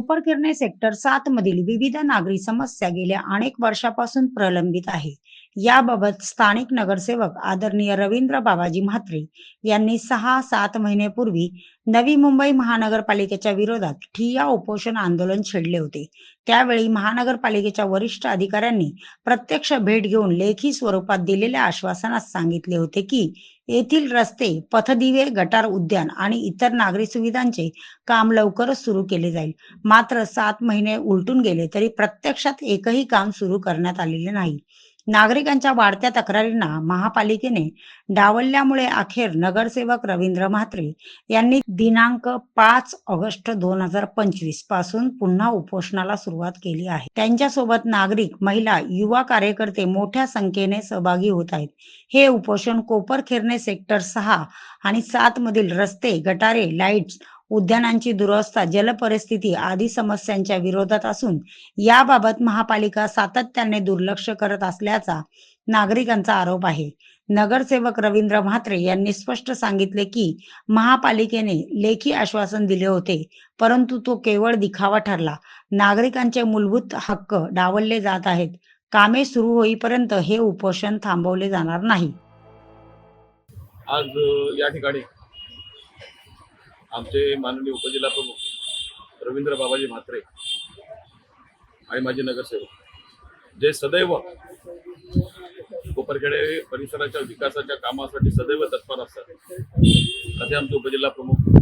कोपरकिरणे sector सात मधील विविध नागरी समस्या गेल्या अनेक वर्षापासून प्रलंबित आहे. याबाबत स्थानिक नगरसेवक आदरणीय रवींद्र बाबाजी म्हात्रे यांनी सहा सात महिन्यापूर्वी नवी मुंबई महानगरपालिकेच्या विरोधात ठिय्या उपोषण आंदोलन छेडले होते. त्यावेळी महानगरपालिकेच्या वरिष्ठ अधिकाऱ्यांनी प्रत्यक्ष भेट घेऊन लेखी स्वरूपात दिलेल्या आश्वासनात सांगितले होते की येथील रस्ते पथदिवे गटार उद्यान आणि इतर नागरी सुविधांचे काम लवकरच सुरू केले जाईल. मात्र सात महिने उलटून गेले तरी प्रत्यक्षात एकही काम सुरू करण्यात आलेले नाही. नागरिकांच्या वाढत्या तक्रारींना महापालिकेने डावलल्यामुळे अखेर नगरसेवक रवींद्र म्हात्रे यांनी दिनांक पाच ऑगस्ट दोन हजार पंचवीसपासून पुन्हा उपोषणाला सुरुवात केली आहे. त्यांच्यासोबत नागरिक महिला युवा कार्यकर्ते मोठ्या संख्येने सहभागी होत आहेत. हे उपोषण कोपरखिरणे सेक्टर सहा आणि सात मधील रस्ते गटारे लाईट्स उद्यानांची दुरवस्था जलपरिस्थिती आदी समस्यांच्या विरोधात असून याबाबत महापालिका सातत्याने दुर्लक्ष करत असल्याचा नागरिकांचा आरोप आहे. नगरसेवक रवींद्र म्हात्रे यांनी स्पष्ट सांगितले की महापालिकेने लेखी आश्वासन दिले होते परंतु तो केवळ दिखावा ठरला. नागरिकांचे मूलभूत हक्क डावलले जात आहेत. कामे सुरू होईपर्यंत हे उपोषण थांबवले जाणार नाही. आज या ठिकाणी आमचे माननीय उपजिल्हा प्रमुख रवींद्र बाबाजी म्हात्रे आणि माझे नगरसेवक जे सदैव कोपरखेडे परिसराच्या विकासाच्या कामासाठी सदैव तत्पर असतात. असे आमचे उपजिल्हा प्रमुख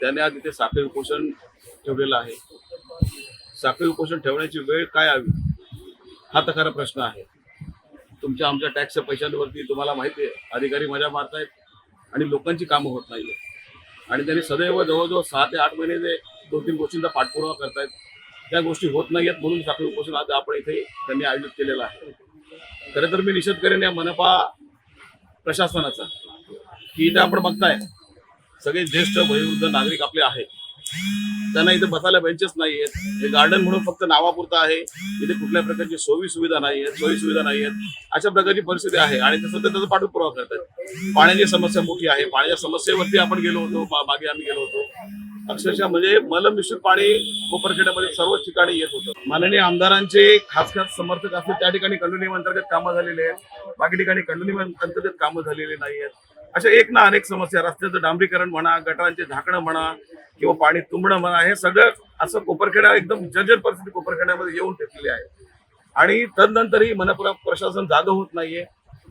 त्याने आज इथे साखळी उपोषण ठेवलेलं आहे. साखळी उपोषण ठेवण्याची वेळ काय हवी? हा तर खरा प्रश्न आहे. तुमच्या आमच्या टॅक्सच्या पैशांवरती तुम्हाला माहिती आहे अधिकारी मजा मारतायत आणि लोकांची कामं होत नाहीये आणि त्यांनी सदैव जवळजवळ सहा ते आठ महिने जे दोन तीन गोष्टींचा पाठपुरावा करतायत. त्या गोष्टी होत नाहीयेत म्हणून साखळी उपोषण आज आपण इथे त्यांनी आयोजित केलेलं आहे. खरं तर मी निषेध करेन या मनपा प्रशासनाचा की इथे आपण बघताय सगळे ज्येष्ठ वयोवृद्ध नागरिक आपले आहेत. त्यांना इथे बसायला बेंचेस नाही आहेत हे गार्डन म्हणून फक्त नावापुरतं आहे. इथे कुठल्या प्रकारची सोयी सुविधा नाही आहेत सोयी सुविधा नाही आहेत अशा प्रकारची परिस्थिती आहे आणि ते सध्या त्याचा पाठपुरावा करतात पाण्याची समस्या मोठी आहे. पाण्याच्या समस्येवरती आपण गेलो होतो मागे आम्ही गेलो होतो. अक्षरशः म्हणजे मलमिश्रित पाणी कोपरखेड्यामध्ये सर्वच ठिकाणी येत होतं. माननीय आमदारांचे खास खास समर्थक असतील त्या ठिकाणी कंडोनियम अंतर्गत कामं झालेली आहेत. बाकी ठिकाणी कंडोनियम अंतर्गत कामं झालेली नाही आहेत अशा एक ना अनेक समस्या रस्त्याचं डांबरीकरण म्हणा गटारांचे झाकणं म्हणा किंवा पाणी तुंबणं म्हणा हे सगळं असं कोपरखेडा एकदम जर्जर परिस्थिती कोपरखेड्यामध्ये येऊन ठेवलेली आहे. आणि तदनंतरही मनपुरा प्रशासन जागं होत नाहीये.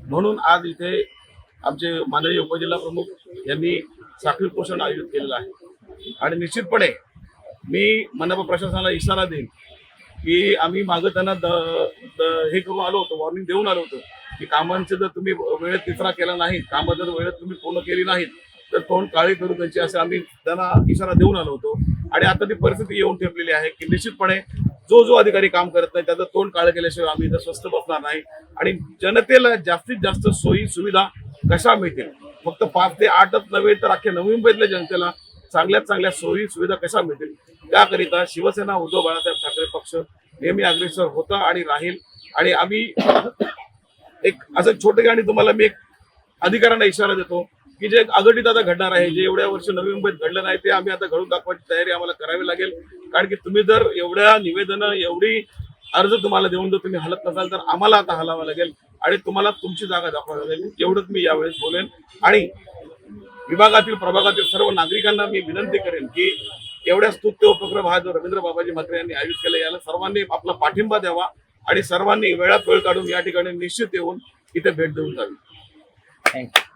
म्हणून आज इथे आमचे माननीय उपजिल्हा प्रमुख यांनी साखळी पोषण आयोजित केलेलं आहे. आणि निश्चितपणे मी मनपा प्रशासनाला इशारा देईन की आम्ही मागं त्यांना द- द- हे करून आलो होतो वॉर्निंग देऊन आलो होतो. की कामांचे जर तुम्ही वेळेत तिसरा केला नाही कामं जर वेळेत तुम्ही पूर्ण केली नाहीत तर तोंड काळी करू त्यांची असे आम्ही त्यांना इशारा देऊन आलो होतो. आणि आता ती परिस्थिती येऊन ठेपलेली आहे की निश्चितपणे जो जो अधिकारी काम करत नाही त्याचं तोंड काळं केल्याशिवाय आम्ही इथं स्वस्त बसणार नाही. आणि जनतेला जास्तीत जास्त सोयी सुविधा कशा मिळतील? फक्त पाच ते आठच नव्हे तर अख्ख्या नवी मुंबईतल्या जनतेला चांगल्यात चांगल्या सोयी सुविधा कशा मिळतील? त्याकरिता शिवसेना उद्धव बाळासाहेब ठाकरे पक्ष नेहमी अग्रेसर होता आणि राहील. आणि आम्ही एक असं छोटे आणि तुम्हाला मी एक अधिकाऱ्यांना इशारा देतो की जे अघटित आता घडणार आहे जे एवढ्या वर्ष नवी मुंबईत घडलं नाही ते आम्ही आता घडून दाखवायची तयारी आम्हाला करावी लागेल. कारण की तुम्ही जर एवढ्या निवेदनं एवढी अर्ज तुम्हाला देऊन जर तुम्ही हलत नसाल तर आम्हाला आता हलावं लागेल आणि तुम्हाला तुमची जागा दाखवावी लागेल. एवढंच मी यावेळेस बोलेन. आणि विभागातील प्रभागातील सर्व नागरिकांना मी विनंती करेन की एवढ्या स्तुत्य उपक्रम हा जो रवींद्र बाबाजी म्हात्रे यांनी आयोजित केला याला सर्वांनी आपला पाठिंबा द्यावा. आणि सर्वांनी वेळात वेळ काढून या ठिकाणी निश्चित येऊन इथे भेट देऊन जावी. थँक्यू